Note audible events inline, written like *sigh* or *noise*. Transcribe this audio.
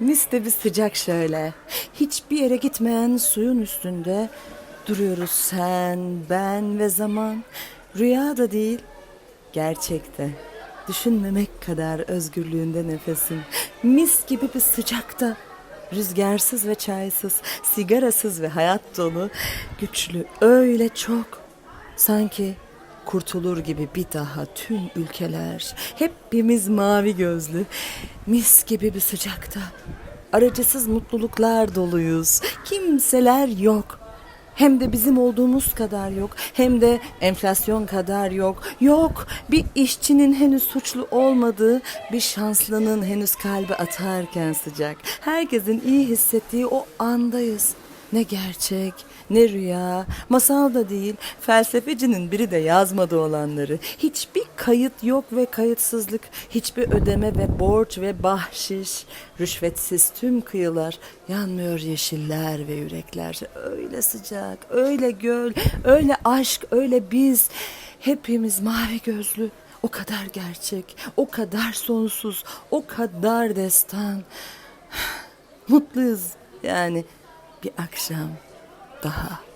Mis de bir sıcak şöyle. Hiçbir yere gitmeyen suyun üstünde duruyoruz sen, ben ve zaman. Rüya da değil, gerçekte. Düşünmemek kadar özgürlüğünde nefesin. Mis gibi bir sıcakta. Rüzgarsız ve çaysız, sigarasız ve hayat dolu. Güçlü öyle çok. Sanki kurtulur gibi bir daha tüm ülkeler. Hepimiz mavi gözlü. Mis gibi bir sıcakta. Aracısız mutluluklar doluyuz. Kimseler yok. Hem de bizim olduğumuz kadar yok. Hem de enflasyon kadar yok. Yok. Bir işçinin henüz suçlu olmadığı, bir şanslının henüz kalbi atarken sıcak. Herkesin iyi hissettiği o andayız. Ne gerçek, ne rüya, masal da değil, felsefecinin biri de yazmadı olanları. Hiçbir kayıt yok ve kayıtsızlık, hiçbir ödeme ve borç ve bahşiş, rüşvetsiz tüm kıyılar, yanmıyor yeşiller ve yürekler. Öyle sıcak, öyle göl, öyle aşk, öyle biz. Hepimiz mavi gözlü, o kadar gerçek, o kadar sonsuz, o kadar destan. *sighs* Mutluyuz yani bir akşam daha.